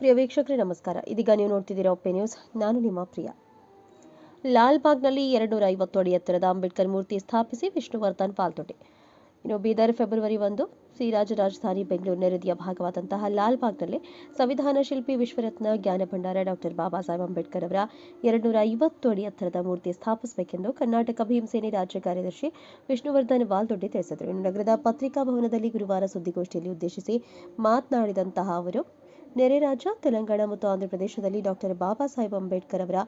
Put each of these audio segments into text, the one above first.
ಪ್ರಿಯ ವೀಕ್ಷಕರೇ, ನಮಸ್ಕಾರ. ಇದೀಗ ನೀವು ನೋಡ್ತಿದ್ದೀರಾ ಒಪ್ಪೆ ನ್ಯೂಸ್. ನಾನು ನಿಮ್ಮ ಪ್ರಿಯ. ಲಾಲ್ಬಾಗ್ನಲ್ಲಿ ಎರಡ್ನೂರ ಐವತ್ತು ಅಡಿ ಎತ್ತರದ ಅಂಬೇಡ್ಕರ್ ಮೂರ್ತಿ ಸ್ಥಾಪಿಸಿ ವಿಷ್ಣುವರ್ಧನ್ ಪಾಲ್ತೊಟ್ಟೆ. ಇನ್ನು ಬೀದರ್ ಫೆಬ್ರವರಿ ಒಂದು ಶ್ರೀರಾಜ ರಾಜಧಾನಿ ಬೆಂಗಳೂರು ನೆರೆದಿಯ ಭಾಗವಾದಂತಹ ಲಾಲ್ಬಾಗ್ನಲ್ಲಿ ಸಂವಿಧಾನ ಶಿಲ್ಪಿ ವಿಶ್ವರತ್ನ ಜ್ಞಾನ ಭಂಡಾರ ಡಾಕ್ಟರ್ ಬಾಬಾ ಸಾಹೇಬ್ ಅಂಬೇಡ್ಕರ್ ಅವರ ಎರಡುನೂರ ಐವತ್ತು ಅಡಿ ಎತ್ತರದ ಮೂರ್ತಿ ಸ್ಥಾಪಿಸಬೇಕೆಂದು ಕರ್ನಾಟಕ ಭೀಮಸೇನೆ ರಾಜ್ಯ ಕಾರ್ಯದರ್ಶಿ ವಿಷ್ಣುವರ್ಧನ್ ವಾಲ್ದೊಡ್ಡಿ ತಿಳಿಸಿದರು. ಇನ್ನು ನಗರದ ಪತ್ರಿಕಾ ಭವನದಲ್ಲಿ ಗುರುವಾರ ಸುದ್ದಿಗೋಷ್ಠಿಯಲ್ಲಿ ಉದ್ದೇಶಿಸಿ ಮಾತನಾಡಿದಂತಹ ಅವರು ನೆರೆ ರಾಜ್ಯ ತೆಲಂಗಾಣ ಮತ್ತು ಆಂಧ್ರಪ್ರದೇಶದಲ್ಲಿ ಡಾಕ್ಟರ್ ಬಾಬಾ ಸಾಹೇಬ್ ಅಂಬೇಡ್ಕರ್ ಅವರ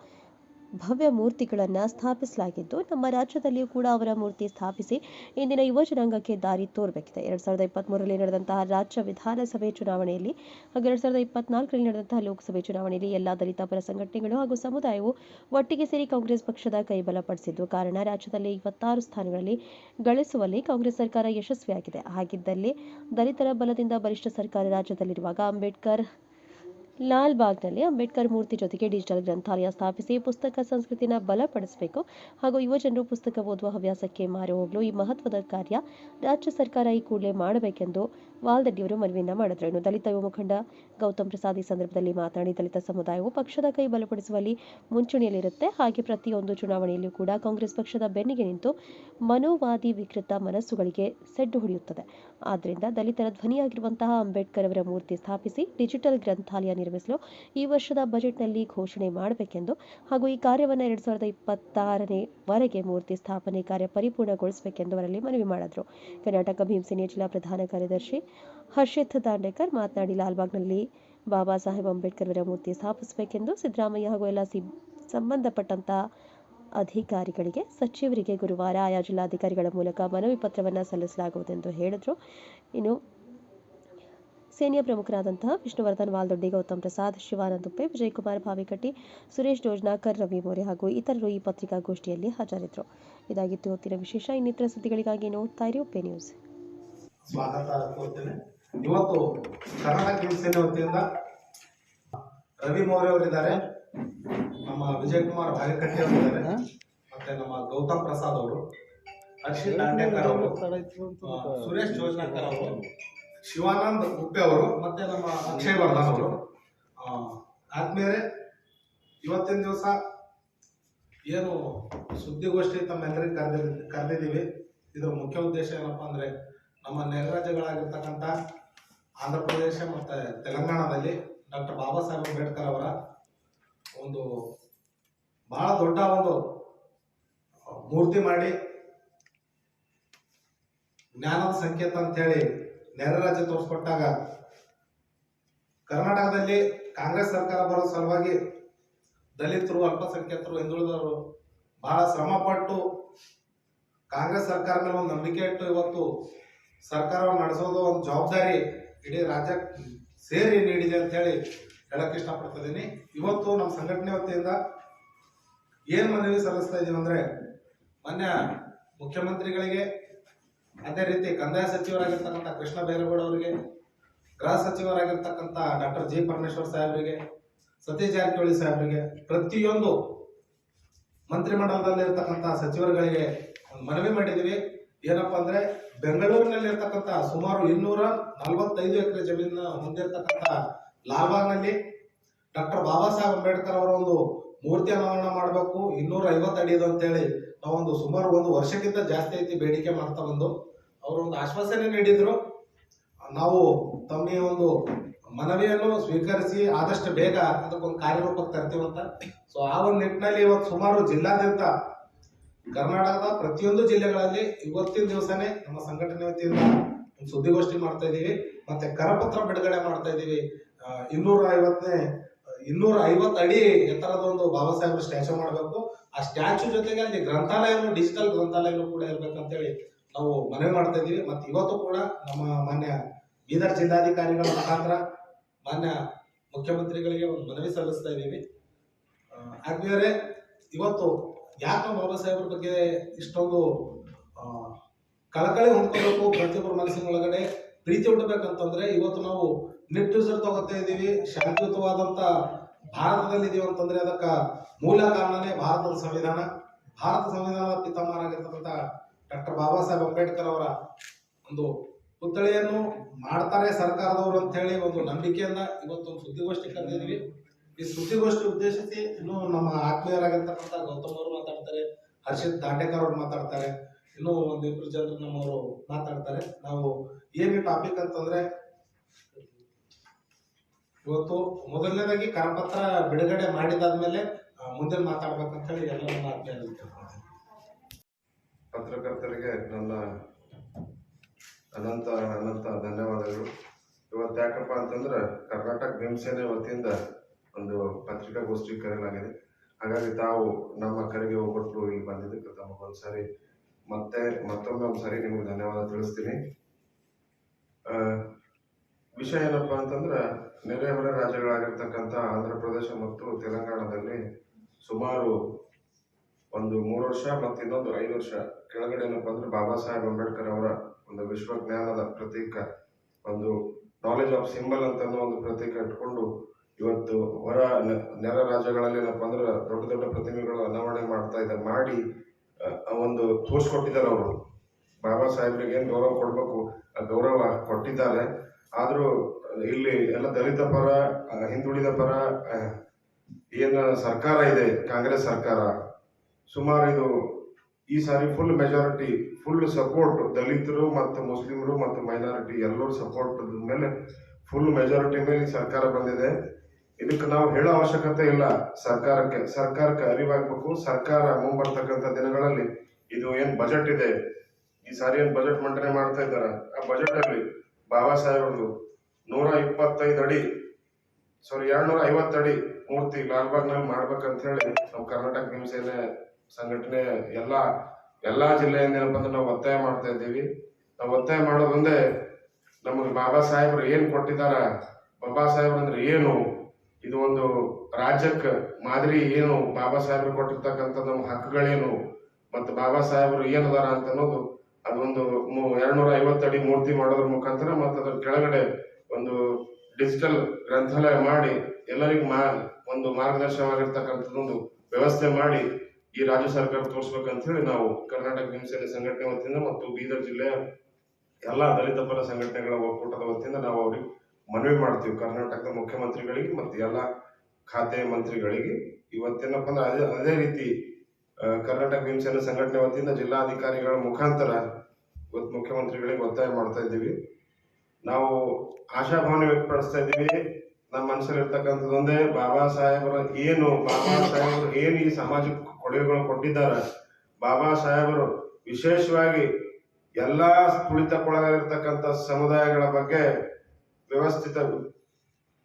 ಭವ್ಯ ಮೂರ್ತಿಗಳನ್ನು ಸ್ಥಾಪಿಸಲಾಗಿದ್ದು, ನಮ್ಮ ರಾಜ್ಯದಲ್ಲಿಯೂ ಕೂಡ ಅವರ ಮೂರ್ತಿ ಸ್ಥಾಪಿಸಿ ಇಂದಿನ ಯುವ ಜನಾಂಗಕ್ಕೆ ದಾರಿ ತೋರಬೇಕಿದೆ. ಎರಡ್ ಸಾವಿರದ ಇಪ್ಪತ್ಮೂರರಲ್ಲಿ ನಡೆದಂತಹ ರಾಜ್ಯ ವಿಧಾನಸಭೆ ಚುನಾವಣೆಯಲ್ಲಿ, ಹಾಗೂ ಎರಡ್ ಸಾವಿರದ ಇಪ್ಪತ್ನಾಲ್ಕರಲ್ಲಿ ನಡೆದಂತಹ ಲೋಕಸಭೆ ಚುನಾವಣೆಯಲ್ಲಿ ಎಲ್ಲಾ ದಲಿತ ಪರ ಸಂಘಟನೆಗಳು ಹಾಗೂ ಸಮುದಾಯವು ಒಟ್ಟಿಗೆ ಸೇರಿ ಕಾಂಗ್ರೆಸ್ ಪಕ್ಷದ ಕೈಬಲ ಬಲಪಡಿಸಿದ್ದು ಕಾರಣ, ರಾಜ್ಯದಲ್ಲಿ ಇಪ್ಪತ್ತಾರು ಸ್ಥಾನಗಳಲ್ಲಿ ಗಳಿಸುವಲ್ಲಿ ಕಾಂಗ್ರೆಸ್ ಸರ್ಕಾರ ಯಶಸ್ವಿಯಾಗಿದೆ. ಹಾಗಿದ್ದಲ್ಲಿ ದಲಿತರ ಬಲದಿಂದ ಬಲಿಷ್ಠ ಸರ್ಕಾರ ರಾಜ್ಯದಲ್ಲಿರುವಾಗ ಅಂಬೇಡ್ಕರ್ ಲಾಲ್ ಬಾಗ್ನಲ್ಲಿ ಅಂಬೇಡ್ಕರ್ ಮೂರ್ತಿ ಜೊತೆಗೆ ಡಿಜಿಟಲ್ ಗ್ರಂಥಾಲಯ ಸ್ಥಾಪಿಸಿ ಪುಸ್ತಕ ಸಂಸ್ಕೃತಿನ ಬಲಪಡಿಸಬೇಕು ಹಾಗೂ ಯುವಜನರು ಪುಸ್ತಕ ಓದುವ ಹವ್ಯಾಸಕ್ಕೆ ಮಾರು ಹೋಗಲು ಈ ಮಹತ್ವದ ಕಾರ್ಯ ರಾಜ್ಯ ಸರ್ಕಾರ ಈ ಕೂಡಲೇ ಮಾಡಬೇಕೆಂದು ವಾಲ್ದಡ್ಡಿಯವರು ಮನವಿಯನ್ನ ಮಾಡಿದ್ರು. ಇನ್ನು ದಲಿತ ಯುವ ಮುಖಂಡ ಗೌತಮ್ ಪ್ರಸಾದ್ ಈ ಸಂದರ್ಭದಲ್ಲಿ ಮಾತನಾಡಿ, ದಲಿತ ಸಮುದಾಯವು ಪಕ್ಷದ ಕೈ ಬಲಪಡಿಸುವಲ್ಲಿ ಮುಂಚೂಣಿಯಲ್ಲಿರುತ್ತೆ. ಹಾಗೆ ಪ್ರತಿಯೊಂದು ಚುನಾವಣೆಯಲ್ಲಿಯೂ ಕೂಡ ಕಾಂಗ್ರೆಸ್ ಪಕ್ಷದ ಬೆನ್ನಿಗೆ ನಿಂತು ಮನೋವಾದಿ ವಿಕೃತ ಮನಸ್ಸುಗಳಿಗೆ ಸೆಡ್ಡು ಹೊಡೆಯುತ್ತದೆ. ಆದ್ದರಿಂದ ದಲಿತರ ಧ್ವನಿಯಾಗಿರುವಂತಹ ಅಂಬೇಡ್ಕರ್ ಅವರ ಮೂರ್ತಿ ಸ್ಥಾಪಿಸಿ ಡಿಜಿಟಲ್ ಗ್ರಂಥಾಲಯ ನಿರ್ಮಿಸಲು ಈ ವರ್ಷದ ಬಜೆಟ್ನಲ್ಲಿ ಘೋಷಣೆ ಮಾಡಬೇಕೆಂದು ಹಾಗೂ ಈ ಕಾರ್ಯವನ್ನು ಎರಡು ಸಾವಿರದ ಇಪ್ಪತ್ತಾರನೇ ವರೆಗೆ ಮೂರ್ತಿ ಸ್ಥಾಪನೆ ಕಾರ್ಯ ಪರಿಪೂರ್ಣಗೊಳಿಸಬೇಕೆಂದು ಅವರಲ್ಲಿ ಮನವಿ ಮಾಡಿದರು. ಕರ್ನಾಟಕ ಭೀಮಸೇನೆಯ ಜಿಲ್ಲಾ ಪ್ರಧಾನ ಕಾರ್ಯದರ್ಶಿ ಹರ್ಷಿತ್ ದಾಂಡೇಕರ್ ಮಾತನಾಡಿ, ಲಾಲ್ಬಾಗ್ನಲ್ಲಿ ಬಾಬಾ ಸಾಹೇಬ್ ಅಂಬೇಡ್ಕರ್ ಅವರ ಮೂರ್ತಿ ಸ್ಥಾಪಿಸಬೇಕೆಂದು ಸಿದ್ದರಾಮಯ್ಯ ಹಾಗೂ ಎಲ್ಲ ಸಿ ಅಧಿಕಾರಿಗಳಿಗೆ, ಸಚಿವರಿಗೆ ಗುರುವಾರ ಆಯಾ ಜಿಲ್ಲಾಧಿಕಾರಿಗಳ ಮೂಲಕ ಮನವಿ ಪತ್ರವನ್ನು ಸಲ್ಲಿಸಲಾಗುವುದೆಂದು ಹೇಳಿದರು. ಇನ್ನು ಸೇನೆಯ ಪ್ರಮುಖರಾದಂತಹ ವಿಷ್ಣುವರ್ಧನ್, ವಾಲ್ದೊಡ್ಡಿ, ಗೌತಮ್ ಪ್ರಸಾದ್ ಶಿವಾನಂದ್ ಉಪ್ಪೆ ವಿಜಯಕುಮಾರ್ ಭಾವಿಕಟ್ಟಿ ಸುರೇಶ್ ಜೋಜ್ನಾಕರ್, ರವಿ ಮೋರೆ ಹಾಗೂ ಇತರರು ಈ ಪತ್ರಿಕಾಗೋಷ್ಠಿಯಲ್ಲಿ ಹಾಜರಿದ್ದರು ಇದಾಗಿತ್ತು ಹೊತ್ತಿನ ವಿಶೇಷ ಇನ್ನಿತರ ಸುದ್ದಿಗಳಿಗಾಗಿ ನೋಡ್ತಾ ಇರಿ, ಉಪ್ಪೆ ನ್ಯೂಸ್. ಸ್ವಾಗತ ಕೋರ್ತೇನೆ ಇವತ್ತು ಕರ್ನಾಟಕ ಭೀಮಸೇನೆ ವತಿಯಿಂದ ರವಿ ಮೌರ್ಯ ಅವರಿದ್ದಾರೆ. ನಮ್ಮ ವಿಜಯ್ ಕುಮಾರ್ ಭಾಗಕಟ್ಟಿ ಅವರಿದ್ದಾರೆ ಮತ್ತೆ ನಮ್ಮ ಗೌತಮ್ ಪ್ರಸಾದ್ ಅವರು ಹರ್ಷಿತ್ ದಾಂಡೇಕರ್ ಅವರು ಸುರೇಶ್ ಜೋಜ್ನಾಕರ್ ಅವರು ಶಿವಾನಂದ್ ಉಪ್ಪೆ ಅವರು ಮತ್ತೆ ನಮ್ಮ ಅಕ್ಷಯ್ ವರ್ಧನ್ ಅವರು. ಆದ್ಮೇಲೆ ಇವತ್ತಿನ ದಿವಸ ಏನು ಸುದ್ದಿಗೋಷ್ಠಿ ತಮ್ಮೆಲ್ಲರಿಗೆ ಕರೆದಿ ಕರೆದಿದ್ದೀವಿ. ಇದರ ಮುಖ್ಯ ಉದ್ದೇಶ ಏನಪ್ಪಾ ಅಂದ್ರೆ ನಮ್ಮ ನೆರೆ ರಾಜ್ಯಗಳಾಗಿರ್ತಕ್ಕಂಥ ಆಂಧ್ರ ಪ್ರದೇಶ ಮತ್ತು ತೆಲಂಗಾಣದಲ್ಲಿ ಡಾಕ್ಟರ್ ಬಾಬಾ ಸಾಹೇಬ್ ಅಂಬೇಡ್ಕರ್ ಅವರ ಒಂದು ಬಹಳ ದೊಡ್ಡ ಒಂದು ಮೂರ್ತಿ ಮಾಡಿ ಜ್ಞಾನದ ಸಂಕೇತ ಅಂತೇಳಿ ನೆರೆ ರಾಜ್ಯ ತೋರಿಸ್ಕೊಟ್ಟಾಗ ಕರ್ನಾಟಕದಲ್ಲಿ ಕಾಂಗ್ರೆಸ್ ಸರ್ಕಾರ ಬರೋ ಸಲುವಾಗಿ ದಲಿತರು, ಅಲ್ಪಸಂಖ್ಯಾತರು, ಹಿಂದುಳಿದವರು ಬಹಳ ಶ್ರಮಪಟ್ಟು ಕಾಂಗ್ರೆಸ್ ಸರ್ಕಾರ ಮೇಲೆ ಒಂದು ನಂಬಿಕೆ ಇಟ್ಟು ಇವತ್ತು ಸರ್ಕಾರವನ್ನು ನಡೆಸೋದು ಒಂದು ಜವಾಬ್ದಾರಿ ಇಡೀ ರಾಜ್ಯ ಸೇರಿ ನೀಡಿದೆ ಅಂತ ಹೇಳಿ ಹೇಳಕ್ ಇಷ್ಟಪಡ್ತಿದ್ದೀನಿ. ಇವತ್ತು ನಮ್ಮ ಸಂಘಟನೆ ವತಿಯಿಂದ ಏನು ಮನವಿ ಸಲ್ಲಿಸ್ತಾ ಇದ್ದೀವಿ ಅಂದ್ರೆ, ಮಾನ್ಯ ಮುಖ್ಯಮಂತ್ರಿಗಳಿಗೆ, ಅದೇ ರೀತಿ ಕಂದಾಯ ಸಚಿವರಾಗಿರ್ತಕ್ಕಂಥ ಕೃಷ್ಣ ಬೈರೇಗೌಡ ಅವರಿಗೆ, ಗೃಹ ಸಚಿವರಾಗಿರ್ತಕ್ಕಂಥ ಡಾಕ್ಟರ್ ಜಿ ಪರಮೇಶ್ವರ್ ಸಾಹೇಬರಿಗೆ, ಸತೀಶ್ ಜಾರಕಿಹೊಳಿ ಸಾಹೇಬರಿಗೆ, ಪ್ರತಿಯೊಂದು ಮಂತ್ರಿಮಂಡಲದಲ್ಲಿ ಇರ್ತಕ್ಕಂಥ ಸಚಿವರುಗಳಿಗೆ ಮನವಿ ಮಾಡಿದೀವಿ ಏನಪ್ಪಾ ಅಂದ್ರೆ ಬೆಂಗಳೂರಿನಲ್ಲಿ ಇರ್ತಕ್ಕಂಥ ಸುಮಾರು ಇನ್ನೂರ ನಲವತ್ತೈದು ಎಕರೆ ಜಮೀನ ಹೊಂದಿರತಕ್ಕಂಥ ಲಾಲ್ಬಾಗ್ನಲ್ಲಿ ಡಾಕ್ಟರ್ ಬಾಬಾ ಸಾಹೇಬ್ ಅಂಬೇಡ್ಕರ್ ಅವರ ಒಂದು ಮೂರ್ತಿ ಅನಾವರಣ ಮಾಡಬೇಕು, ಇನ್ನೂರ ಐವತ್ತು ಅಡಿದು ಅಂತೇಳಿ ನಾವೊಂದು ಸುಮಾರು ಒಂದು ವರ್ಷಕ್ಕಿಂತ ಜಾಸ್ತಿ ಐತಿ ಬೇಡಿಕೆ ಮಾಡ್ತಾ ಬಂದು. ಅವರು ಒಂದು ಆಶ್ವಾಸನೆ ನೀಡಿದ್ರು. ನಾವು ತಮ್ಮ ಒಂದು ಮನವಿಯನ್ನು ಸ್ವೀಕರಿಸಿ ಆದಷ್ಟು ಬೇಗ ಅದಕ್ಕೊಂದು ಕಾರ್ಯರೂಪಕ್ಕೆ ತರ್ತೀವಂತ ಸೊ ಆ ಒಂದು ನಿಟ್ಟಿನಲ್ಲಿ ಇವತ್ತು ಸುಮಾರು ಜಿಲ್ಲಾದ್ಯಂತ ಕರ್ನಾಟಕದ ಪ್ರತಿಯೊಂದು ಜಿಲ್ಲೆಗಳಲ್ಲಿ ಇವತ್ತಿನ ದಿವಸನೇ ನಮ್ಮ ಸಂಘಟನೆ ವತಿಯಿಂದ ಸುದ್ದಿಗೋಷ್ಠಿ ಮಾಡ್ತಾ ಇದ್ದೀವಿ. ಮತ್ತೆ ಕರಪತ್ರ ಬಿಡುಗಡೆ ಮಾಡ್ತಾ ಇದ್ದೀವಿ. ಇನ್ನೂರ ಐವತ್ತನೇ ಇನ್ನೂರ ಐವತ್ತು ಅಡಿ ಎತ್ತರದ ಒಂದು ಬಾಬಾ ಸಾಹೇಬ್ರ ಸ್ಟ್ಯಾಚು ಮಾಡಬೇಕು. ಆ ಸ್ಟ್ಯಾಚು ಜೊತೆಗೆ ಅಲ್ಲಿ ಗ್ರಂಥಾಲಯನು ಡಿಜಿಟಲ್ ಗ್ರಂಥಾಲಯನು ಕೂಡ ಇರ್ಬೇಕಂತೇಳಿ ನಾವು ಮನವಿ ಮಾಡ್ತಾ ಇದ್ದೀವಿ. ಮತ್ತೆ ಇವತ್ತು ಕೂಡ ನಮ್ಮ ಮಾನ್ಯ ಬೀದರ್ ಜಿಲ್ಲಾಧಿಕಾರಿಗಳ ಮುಖಾಂತರ ಮಾನ್ಯ ಮುಖ್ಯಮಂತ್ರಿಗಳಿಗೆ ಒಂದು ಮನವಿ ಸಲ್ಲಿಸ್ತಾ ಇದ್ದೀವಿ. ಆ, ಇವತ್ತು ಯಾಕೆ ಬಾಬಾ ಸಾಹೇಬ್ರ ಬಗ್ಗೆ ಇಷ್ಟೊಂದು ಕಳಕಳಿ ಹೊಂದ್ಕೋಬೇಕು ಪ್ರತಿಯೊಬ್ಬರ ಮನಸ್ಸಿನ ಒಳಗಡೆ ಪ್ರೀತಿ ಹುಟ್ಟಬೇಕಂತಂದ್ರೆ ಇವತ್ತು ನಾವು ನಿಟ್ಟುಸಿರು ತಗೋತಾ ಇದ್ದೀವಿ. ಶಾಂತಿಯುತವಾದಂತ ಭಾರತದಲ್ಲಿ ಇದೀವಿ ಅಂತಂದ್ರೆ ಅದಕ್ಕ ಮೂಲ ಕಾರಣನೇ ಭಾರತದ ಸಂವಿಧಾನ. ಭಾರತ ಸಂವಿಧಾನದ ಪಿತಾಮಹರಾಗಿರ್ತಕ್ಕಂಥ ಡಾಕ್ಟರ್ ಬಾಬಾ ಸಾಹೇಬ್ ಅಂಬೇಡ್ಕರ್ ಅವರ ಒಂದು ಪುತ್ಥಳಿಯನ್ನು ಮಾಡ್ತಾರೆ ಸರ್ಕಾರದವರು ಅಂತ ಹೇಳಿ ಒಂದು ನಂಬಿಕೆಯನ್ನ ಇವತ್ತೊಂದು ಸುದ್ದಿಗೋಷ್ಠಿ ಕರೆದಿದ್ವಿ ಈ ಸುದ್ದಿಗೋಷ್ಠಿ ಉದ್ದೇಶಿಸಿ ಇನ್ನು ನಮ್ಮ ಆತ್ಮೀಯರಾಗಿರ್ತಕ್ಕಂಥ ಗೌತಮ್ ಅವರು ಮಾತಾಡ್ತಾರೆ, ಹರ್ಷಿತ್ ದಾಂಡೇಕರ್ ಅವ್ರು ಮಾತಾಡ್ತಾರೆ, ಇನ್ನೂ ಒಂದಿಬ್ರು ಜನರು ನಮ್ಮವರು ಮಾತಾಡ್ತಾರೆ. ನಾವು ಏನು ಟಾಪಿಕ್ ಅಂತಂದ್ರೆ, ಇವತ್ತು ಮೊದಲನೇದಾಗಿ ಕರಪತ್ರ ಬಿಡುಗಡೆ ಮಾಡಿದಾದ್ಮೇಲೆ ಮುಂದೆ ಮಾತಾಡ್ಬೇಕಂತ ಹೇಳಿ ಎಲ್ಲ ಕೇಳ್ಕೊಳ್ತೀನಿ. ಪತ್ರಕರ್ತರಿಗೆ ನನ್ನ ಅನಂತ ಅನಂತ ಧನ್ಯವಾದಗಳು. ಇವತ್ತು ಯಾಕಪ್ಪ ಅಂತಂದ್ರೆ ಕರ್ನಾಟಕ ಭೀಮಸೇನೆ ವತಿಯಿಂದ ಒಂದು ಪತ್ರಿಕಾಗೋಷ್ಠಿ ಕರೆಯಲಾಗಿದೆ. ಹಾಗಾಗಿ ತಾವು ನಮ್ಮ ಕರೆಗೆ ಹೋಗ್ಬಿಟ್ಟು ಇಲ್ಲಿ ಬಂದಿದ್ದಕ್ಕೆ ತಮಗೊಂದ್ಸರಿ ಮತ್ತೆ ಮತ್ತೊಮ್ಮೆ ಒಂದ್ಸರಿ ನಿಮ್ಗೆ ಧನ್ಯವಾದ ತಿಳಿಸ್ತೀನಿ. ವಿಷಯ ಏನಪ್ಪ ಅಂತಂದ್ರೆ, ನೆರೆಹೊರೆ ರಾಜ್ಯಗಳಾಗಿರ್ತಕ್ಕಂಥ ಆಂಧ್ರ ಪ್ರದೇಶ ಮತ್ತು ತೆಲಂಗಾಣದಲ್ಲಿ ಸುಮಾರು ಒಂದು ಮೂರು ವರ್ಷ ಮತ್ತು ಇನ್ನೊಂದು ಐದು ವರ್ಷ ಕೆಳಗಡೆ ಏನಪ್ಪ ಅಂದ್ರೆ ಬಾಬಾ ಸಾಹೇಬ್ ಅಂಬೇಡ್ಕರ್ ಅವರ ಒಂದು ವಿಶ್ವಜ್ಞಾನದ ಪ್ರತೀಕ, ಒಂದು ನಾಲೆಜ್ ಆಫ್ ಸಿಂಬಲ್ ಅಂತ ಒಂದು ಪ್ರತೀಕ ಇಟ್ಕೊಂಡು ಇವತ್ತು ಹೊರ ನೆರ ರಾಜ್ಯಗಳಲ್ಲಿ ಏನಪ್ಪ ಅಂದ್ರೆ ದೊಡ್ಡ ದೊಡ್ಡ ಪ್ರತಿಮೆಗಳು ಅನಾವರಣೆ ಮಾಡ್ತಾ ಇದ್ದಾರೆ. ಮಾಡಿ ಒಂದು ತೋರಿಸ್ಕೊಟ್ಟಿದ್ದಾರೆ ಅವರು. ಬಾಬಾ ಸಾಹೇಬ್ರಿಗೆ ಏನು ಗೌರವ ಕೊಡಬೇಕು? ಆ ಗೌರವ ಕೊಟ್ಟಿದ್ದಾರೆ. ಆದರೂ ಇಲ್ಲಿ ಎಲ್ಲ ದಲಿತ ಪರ ಹಿಂದುಳಿದ ಪರ ಏನ ಸರ್ಕಾರ ಇದೆ, ಕಾಂಗ್ರೆಸ್ ಸರ್ಕಾರ, ಸುಮಾರು ಇದು ಈ ಸಾರಿ ಫುಲ್ ಮೆಜಾರಿಟಿ ಫುಲ್ ಸಪೋರ್ಟ್ ದಲಿತರು ಮತ್ತು ಮುಸ್ಲಿಮರು ಮತ್ತು ಮೈನಾರಿಟಿ ಎಲ್ಲರೂ ಸಪೋರ್ಟ್ ಮೇಲೆ ಫುಲ್ ಮೆಜಾರಿಟಿ ಮೇಲೆ ಸರ್ಕಾರ ಬಂದಿದೆ. ಇದಕ್ಕೆ ನಾವು ಹೇಳೋ ಅವಶ್ಯಕತೆ ಇಲ್ಲ ಸರ್ಕಾರಕ್ಕೆ. ಸರ್ಕಾರಕ್ಕೆ ಅರಿವಾಗಬೇಕು. ಸರ್ಕಾರ ಮುಂಬರ್ತಕ್ಕಂಥ ದಿನಗಳಲ್ಲಿ ಇದು ಏನು ಬಜೆಟ್ ಇದೆ. ಈ ಸಾರಿ ಏನು ಬಜೆಟ್ ಮಂಡನೆ ಮಾಡ್ತಾ ಇದ್ದಾರೆ? ಆ ಬಜೆಟ್ ಅಲ್ಲಿ ಬಾಬಾ ಸಾಹೇಬ್ರದು ನೂರ ಇಪ್ಪತ್ತೈದು ಅಡಿ ಸಾರಿ ಎರಡ್ನೂರ ಐವತ್ತು ಅಡಿ ಮೂರ್ತಿ ಲಾಲ್ಬಾಗ್ನಲ್ಲಿ ಮಾಡ್ಬೇಕಂತ ಹೇಳಿ ನಮ್ಮ ಕರ್ನಾಟಕ ಭೀಮಸೇನೆ ಸಂಘಟನೆ ಎಲ್ಲ, ಎಲ್ಲಾ ಜಿಲ್ಲೆಯಿಂದ ಏನಪ್ಪಾ ನಾವು ಒತ್ತಾಯ ಮಾಡ್ತಾ ಇದ್ದೀವಿ. ನಾವು ಒತ್ತಾಯ ಮಾಡೋದೊಂದೇ ನಮಗೆ ಬಾಬಾ ಸಾಹೇಬ್ರು ಏನ್ ಕೊಟ್ಟಿದಾರ ಬಾಬಾ ಸಾಹೇಬ್ರು ಅಂದ್ರೆ ಏನು? ಇದು ಒಂದು ರಾಜ್ಯಕ್ಕೆ ಮಾದರಿ ಏನು ಬಾಬಾ ಸಾಹೇಬ್ರು ಕೊಟ್ಟಿರ್ತಕ್ಕಂಥ ನಮ್ಮ ಹಕ್ಕುಗಳೇನು? ಮತ್ತು ಬಾಬಾ ಸಾಹೇಬ್ರು ಏನದಾರ ಅಂತ ಅನ್ನೋದು ಅದೊಂದು ಎರಡ್ನೂರ ಐವತ್ತಡಿ ಮೂರ್ತಿ ಮಾಡೋದ್ರ ಮುಖಾಂತರ ಮತ್ತು ಅದ್ರ ಕೆಳಗಡೆ ಒಂದು ಡಿಜಿಟಲ್ ಗ್ರಂಥಾಲಯ ಮಾಡಿ, ಎಲ್ಲರಿಗೂ ಮಾ ಒಂದು ಮಾರ್ಗದರ್ಶನವಾಗಿರ್ತಕ್ಕಂಥದ್ದೊಂದು ವ್ಯವಸ್ಥೆ ಮಾಡಿ ಈ ರಾಜ್ಯ ಸರ್ಕಾರ ತೋರಿಸ್ಬೇಕಂತ ಹೇಳಿ ನಾವು ಕರ್ನಾಟಕ ಹಿಂಸೆಯ ಸಂಘಟನೆ ವತಿಯಿಂದ ಮತ್ತು ಬೀದರ್ ಜಿಲ್ಲೆಯ ಎಲ್ಲಾ ದಲಿತ ಪರ ಸಂಘಟನೆಗಳ ಒಕ್ಕೂಟದ ವತಿಯಿಂದ ನಾವು ಅವ್ರಿಗೆ ಮನವಿ ಮಾಡ್ತೀವಿ ಕರ್ನಾಟಕದ ಮುಖ್ಯಮಂತ್ರಿಗಳಿಗೆ ಮತ್ತು ಎಲ್ಲ ಖಾತೆ ಮಂತ್ರಿಗಳಿಗೆ. ಇವತ್ತೇನಪ್ಪ ಅಂದ್ರೆ ಅದೇ ಅದೇ ರೀತಿ ಕರ್ನಾಟಕ ಭೀಮಸೇನೆ ಸಂಘಟನೆ ವತಿಯಿಂದ ಜಿಲ್ಲಾಧಿಕಾರಿಗಳ ಮುಖಾಂತರ ಇವತ್ತು ಮುಖ್ಯಮಂತ್ರಿಗಳಿಗೆ ಒತ್ತಾಯ ಮಾಡ್ತಾ ಇದ್ದೀವಿ. ನಾವು ಆಶಾಭಾವನೆ ವ್ಯಕ್ತಪಡಿಸ್ತಾ ಇದ್ದೀವಿ. ನಮ್ಮ ಮನಸ್ಸಲ್ಲಿ ಇರ್ತಕ್ಕಂಥದ್ದೊಂದೇ ಬಾಬಾ ಸಾಹೇಬರ ಏನು, ಬಾಬಾ ಸಾಹೇಬರು ಏನು ಈ ಸಾಮಾಜಿಕ ಕೊಡುಗೆಗಳು ಕೊಟ್ಟಿದ್ದಾರೆ, ಬಾಬಾ ಸಾಹೇಬರು ವಿಶೇಷವಾಗಿ ಎಲ್ಲಾ ತುಳಿತಕ್ಕೊಳಗಾಗಿರ್ತಕ್ಕಂಥ ಸಮುದಾಯಗಳ ಬಗ್ಗೆ ವ್ಯವಸ್ಥಿತ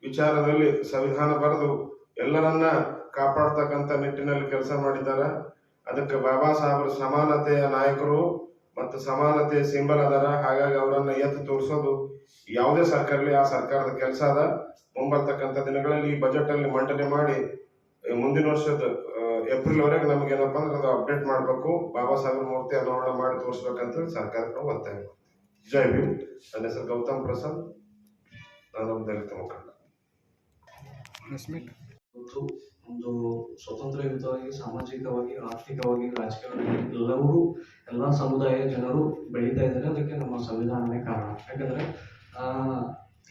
ವಿಚಾರದಲ್ಲಿ ಸಂವಿಧಾನ ಬರೆದು ಎಲ್ಲರನ್ನ ಕಾಪಾಡ್ತಕ್ಕಂಥ ನಿಟ್ಟಿನಲ್ಲಿ ಕೆಲಸ ಮಾಡಿದ್ದಾರೆ. ಅದಕ್ಕೆ ಬಾಬಾ ಸಾಹೇಬರು ಸಮಾನತೆಯ ನಾಯಕರು ಮತ್ತು ಸಮಾನತೆಯ ಸಿಂಬಲ್ ಅದಾರ. ಹಾಗಾಗಿ ಅವರನ್ನ ಎತ್ತು ತೋರಿಸೋದು ಯಾವುದೇ ಸರ್ಕಾರ ಇರಲಿ, ಆ ಸರ್ಕಾರದ ಕೆಲಸ ಅದ. ಮುಂಬರ್ತಕ್ಕಂಥ ದಿನಗಳಲ್ಲಿ ಈ ಬಜೆಟ್ ಅಲ್ಲಿ ಮಂಡನೆ ಮಾಡಿ ಮುಂದಿನ ವರ್ಷದ ಏಪ್ರಿಲ್ ವರೆಗೆ ನಮ್ಗೆ ಏನಪ್ಪಾ ಅಂದ್ರೆ ಅದು ಅಪ್ಡೇಟ್ ಮಾಡಬೇಕು. ಬಾಬಾ ಸಾಹೇಬ್ ಮೂರ್ತಿ ಅನಾವರಣ ಮಾಡಿ ತೋರಿಸ್ಬೇಕಂತ ಸರ್ಕಾರಕ್ಕೆ ಒತ್ತಾಯ. ಜೈ ಭೀಮ್. ನನ್ನ ಹೆಸರು ಗೌತಮ್ ಪ್ರಸಾದ್. ನಾನು ತಗೊಂಡ ಒಂದು ಸ್ವತಂತ್ರಯುತವಾಗಿ ಸಾಮಾಜಿಕವಾಗಿ ಆರ್ಥಿಕವಾಗಿ ರಾಜಕೀಯವಾಗಿ ಎಲ್ಲರೂ ಎಲ್ಲ ಸಮುದಾಯ ಜನರು ಬೆಳೀತಾ ಇದ್ದಾರೆ. ಅದಕ್ಕೆ ನಮ್ಮ ಸಂವಿಧಾನನೇ ಕಾರಣ. ಯಾಕಂದ್ರೆ ಆ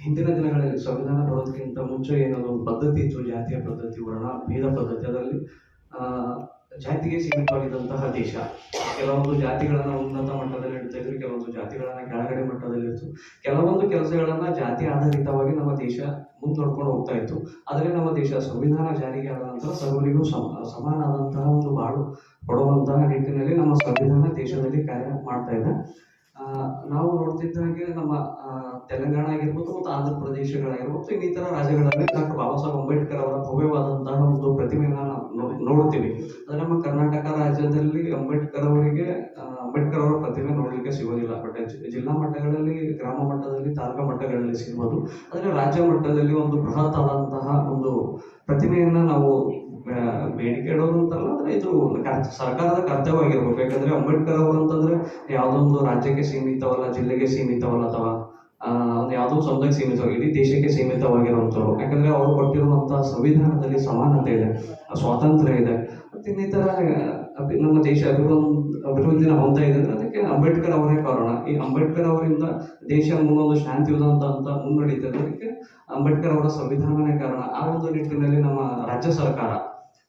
ಹಿಂದಿನ ದಿನಗಳಲ್ಲಿ ಸಂವಿಧಾನ ಬರೋದಕ್ಕಿಂತ ಮುಂಚೆ ಏನೊಂದು ಪದ್ಧತಿ ಇತ್ತು ಜಾತಿಯ ಪದ್ಧತಿ ವರ್ಣ ಭೇದ ಪದ್ಧತಿ ಅದರಲ್ಲಿ ಆ ಜಾತಿಗೆ ಸೀಮಿತವಾಗಿದ್ದಂತಹ ದೇಶ. ಕೆಲವೊಂದು ಜಾತಿಗಳನ್ನ ಉನ್ನತ ಮಟ್ಟದಲ್ಲಿ ಇಡ್ತಾ ಇದ್ರು ಕೆಲವೊಂದು ಜಾತಿಗಳನ್ನ ಕೆಳಗಡೆ ಮಟ್ಟದಲ್ಲಿ ಇತ್ತು. ಕೆಲವೊಂದು ಕೆಲಸಗಳನ್ನ ಜಾತಿ ಆಧಾರಿತವಾಗಿ ನಮ್ಮ ದೇಶ ಮುಂದೆ ನೋಡ್ಕೊಂಡು ಹೋಗ್ತಾ ಇತ್ತು. ಆದರೆ ನಮ್ಮ ದೇಶ ಸಂವಿಧಾನ ಜಾರಿಗೆ ಆದ ನಂತರ ಸರ್ವರಿಗೂ ಸಮ ಸಮಾನವಾದಂತಹ ಒಂದು ಬಾಳು ಕೊಡುವಂತಹ ನಿಟ್ಟಿನಲ್ಲಿ ನಮ್ಮ ಸಂವಿಧಾನ ದೇಶದಲ್ಲಿ ಕಾರ್ಯ ಮಾಡ್ತಾ ಇದೆ. ನಾವು ನೋಡ್ತಿದ್ದ ಹಾಗೆ ನಮ್ಮ ತೆಲಂಗಾಣ ಆಗಿರ್ಬೋದು ಮತ್ತು ಆಂಧ್ರ ಪ್ರದೇಶಗಳಾಗಿರ್ಬೋದು, ಇನ್ನಿತರ ರಾಜ್ಯಗಳಲ್ಲಿ ಡಾಕ್ಟರ್ ಬಾಬಾ ಸಾಹೇಬ್ ಅಂಬೇಡ್ಕರ್ ಅವರ ಭವ್ಯವಾದಂತಹ ಒಂದು ಪ್ರತಿಮೆಯನ್ನ ನೋಡುತ್ತೀವಿ. ಆದರೆ ನಮ್ಮ ಕರ್ನಾಟಕ ರಾಜ್ಯದಲ್ಲಿ ಅಂಬೇಡ್ಕರ್ ಅವರಿಗೆ ಅಂಬೇಡ್ಕರ್ ಅವರ ಪ್ರತಿಮೆ ನೋಡ್ಲಿಕ್ಕೆ ಸಿಗೋದಿಲ್ಲ. ಬಟ್ ಜಿಲ್ಲಾ ಮಟ್ಟಗಳಲ್ಲಿ, ಗ್ರಾಮ ಮಟ್ಟದಲ್ಲಿ, ತಾಲೂಕಾ ಮಟ್ಟಗಳಲ್ಲಿ ಸಿಗ್ಬೋದು. ಆದರೆ ರಾಜ್ಯ ಮಟ್ಟದಲ್ಲಿ ಒಂದು ಬೃಹತ್ ಆದಂತಹ ಒಂದು ಪ್ರತಿಮೆಯನ್ನ ನಾವು ಬೇಡಿಕೆ ಇಡೋದು ಅಂತಲ್ಲ ಅಂದ್ರೆ ಇದು ಕರ್- ಸರ್ಕಾರದ ಕರ್ತವ್ಯವಾಗಿರ್ಬೇಕು ಯಾಕಂದ್ರೆ ಅಂಬೇಡ್ಕರ್ ಅವರು ಅಂತಂದ್ರೆ ಯಾವುದೋ ಒಂದು ರಾಜ್ಯಕ್ಕೆ ಸೀಮಿತವಲ್ಲ, ಜಿಲ್ಲೆಗೆ ಸೀಮಿತವಲ್ಲ ಅಥವಾ ಒಂದು ಯಾವುದೋ ಸಮುದಾಯಕ್ಕೆ ಸೀಮಿತವಾಗಿ, ಇಡೀ ದೇಶಕ್ಕೆ ಸೀಮಿತವಾಗಿರುವಂಥವ್ರು. ಯಾಕಂದ್ರೆ ಅವರು ಕೊಟ್ಟಿರುವಂತಹ ಸಂವಿಧಾನದಲ್ಲಿ ಸಮಾನತೆ ಇದೆ, ಸ್ವಾತಂತ್ರ್ಯ ಇದೆ. ಮತ್ತೆ ಇನ್ನಿತರ ನಮ್ಮ ದೇಶ ಅಭಿವೃದ್ಧಿ ಅಭಿವೃದ್ಧಿನ ಹೊಂದ್ತಾ ಇದೆ. ಅಂದ್ರೆ ಅದಕ್ಕೆ ಅಂಬೇಡ್ಕರ್ ಅವರೇ ಕಾರಣ. ಈ ಅಂಬೇಡ್ಕರ್ ಅವರಿಂದ ದೇಶ ಮುಂದೊಂದು ಶಾಂತಿಯುತ ಅಂತ ಮುನ್ನಡೀತದೆ ಅದಕ್ಕೆ ಅಂಬೇಡ್ಕರ್ ಅವರ ಸಂವಿಧಾನನೇ ಕಾರಣ. ಆ ಒಂದು ನಿಟ್ಟಿನಲ್ಲಿ ನಮ್ಮ ರಾಜ್ಯ ಸರ್ಕಾರ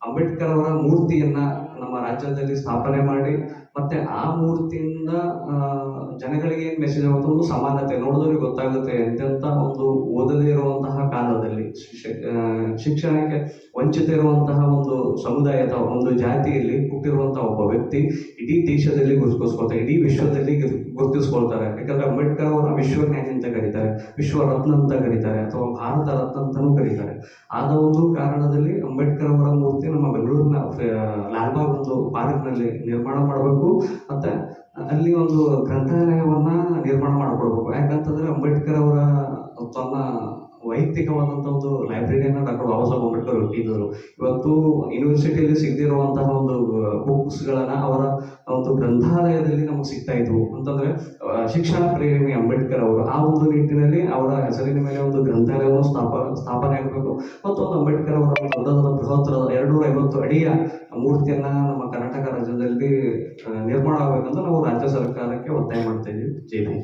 ಅಂಬೇಡ್ಕರ್ ಅವರ ಮೂರ್ತಿಯನ್ನ ನಮ್ಮ ರಾಜ್ಯದಲ್ಲಿ ಸ್ಥಾಪನೆ ಮಾಡಿ ಮತ್ತೆ ಆ ಮೂರ್ತಿಯಿಂದ ಜನಗಳಿಗೆ ಏನ್ ಮೆಸೇಜ್ ಆಗುತ್ತೆ? ಒಂದು ಸಮಾನತೆ. ನೋಡಿದವ್ರಿಗೆ ಗೊತ್ತಾಗುತ್ತೆ ಎಂತೆಂತ ಒಂದು ಓದದೇ ಇರುವಂತಹ ಕಾಲದಲ್ಲಿ ಶಿಕ್ಷಣಕ್ಕೆ ವಂಚಿತ ಇರುವಂತಹ ಒಂದು ಸಮುದಾಯದ ಒಂದು ಜಾತಿಯಲ್ಲಿ ಹುಟ್ಟಿರುವಂತಹ ಒಬ್ಬ ವ್ಯಕ್ತಿ ಇಡೀ ದೇಶದಲ್ಲಿ ಗುರುತಿಸ್ಕೊಳ್ತಾರೆ, ಇಡೀ ವಿಶ್ವದಲ್ಲಿ ಗುರ್- ಗುರುತಿಸ್ಕೊಳ್ತಾರೆ. ಯಾಕಂದ್ರೆ ಅಂಬೇಡ್ಕರ್ ಅವರ ವಿಶ್ವಜ್ಞಾನಿ ಅಂತ ಕರೀತಾರೆ ವಿಶ್ವ ರತ್ನ ಅಂತ ಕರೀತಾರೆ, ಅಥವಾ ಭಾರತ ರತ್ನ ಅಂತಾನೂ ಕರೀತಾರೆ. ಆದ ಒಂದು ಕಾರಣದಲ್ಲಿ ಅಂಬೇಡ್ಕರ್ ಅವರ ಮೂರ್ತಿ ನಮ್ಮ ಬೆಂಗಳೂರಿನ ಲಾಲ್ಬಾಗ್ ಒಂದು ಪಾರ್ಕ್ನಲ್ಲಿ ನಿರ್ಮಾಣ ಮಾಡಬೇಕು ಮತ್ತೆ ಅಲ್ಲಿ ಒಂದು ಗ್ರಂಥಾಲಯವನ್ನ ನಿರ್ಮಾಣ ಮಾಡಿಕೊಡ್ಬೇಕು. ಯಾಕಂತಂದ್ರೆ ಅಂಬೇಡ್ಕರ್ ಅವರ ತನ್ನ ವೈಯಕ್ತಿಕವಾದಂಥ ಒಂದು ಲೈಬ್ರರಿಯನ್ನ ಡಾಕ್ಟರ್ ಬಾಬಾ ಸಾಹೇಬ್ ಅಂಬೇಡ್ಕರ್ ಇಟ್ಟಿದ್ದರು ಇವತ್ತು ಯೂನಿವರ್ಸಿಟಿಯಲ್ಲಿ ಸಿಗದಿರುವಂತಹ ಒಂದು ಬುಕ್ಸ್ಗಳನ್ನ ಅವರ ಒಂದು ಗ್ರಂಥಾಲಯದಲ್ಲಿ ನಮಗೆ ಸಿಗ್ತಾ ಇದ್ವು. ಅಂತಂದ್ರೆ ಶಿಕ್ಷಣ ಪ್ರೇರಣೆ ಅಂಬೇಡ್ಕರ್ ಅವರು ಆ ಒಂದು ನಿಟ್ಟಿನಲ್ಲಿ ಅವರ ಹೆಸರಿನ ಮೇಲೆ ಒಂದು ಗ್ರಂಥಾಲಯವನ್ನು ಸ್ಥಾಪ, ಸ್ಥಾಪನೆ ಆಗಬೇಕು. ಮತ್ತು ಅಂಬೇಡ್ಕರ್ ಅವರ ಒಂದು ಬೃಹತ್ತರ ಎರಡ್ನೂರ ಐವತ್ತು ಅಡಿಯ ಮೂರ್ತಿಯನ್ನ ನಮ್ಮ ಕರ್ನಾಟಕ ರಾಜ್ಯದಲ್ಲಿ ನಿರ್ಮಾಣ ಆಗಬೇಕಂತ ನಾವು ರಾಜ್ಯ ಸರ್ಕಾರಕ್ಕೆ ಒತ್ತಾಯ ಮಾಡ್ತಾ ಇದ್ದೀವಿ. ಜೈ ಭೀಮ್.